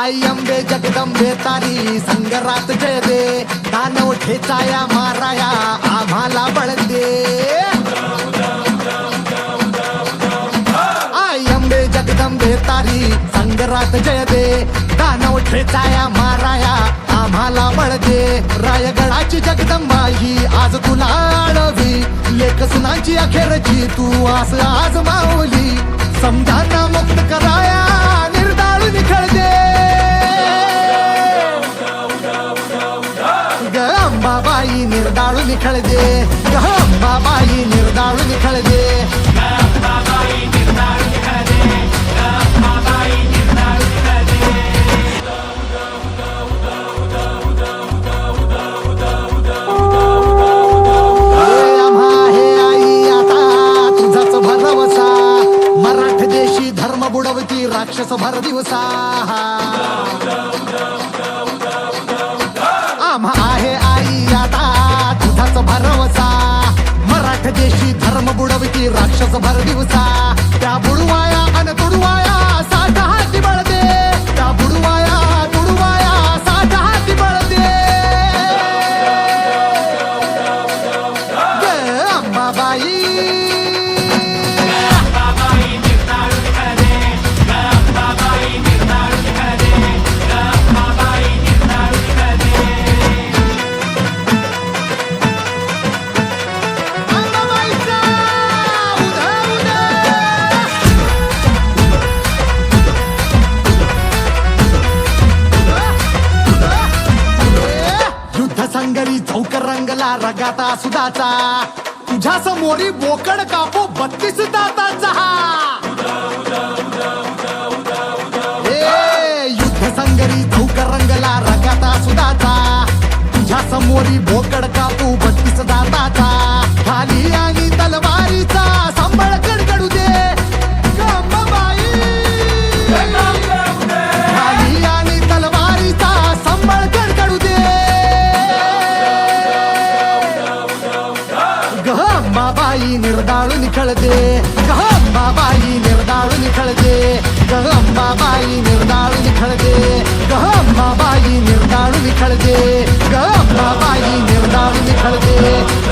आई अंबे जगदंबे तारी संगरात जय दे दानव ठेचाया माराया आम्हाला बळ दे आई अंबे जगदंबे तारी संगरात जय दे दानव ठेचाया माराया आम्हाला बळ दे रायगडाची जगदंबा ही आज तुला आळवी. लेख सुनाची अखेरची तू आस आज माऊली. समजा ना अंबाबाई निर्दाळून दे ग अंबाबाई निर्दाळून दे हे आई आता तुझाच भरवसा. मराठ देशी धर्म बुडवती राक्षस भर दिवसा. तुझाच भरवसा. मराठ देशी धर्म बुडवती राक्षस भर दिवसा. त्या बुडवा युद्ध संगरी चौक रंगला रगाता सुदाचा. तुझ्या समोरी बोकड कापो बत्तीस दाताचा. ए, युद्ध संगरी चौक रंगला रगाता सुदाचा. तुझ्या समोरी बोकड कापू बत्तीस दाताचा. खाली आणि बाबाई निर्दाळून निखळते गहम्मा बाई निर्दाळून निखळते गहम बाई निर्दाळून निखळते गहम्मा बाई निर्दाळून निखळते गहम्मा बाई निर्दाळून निखळते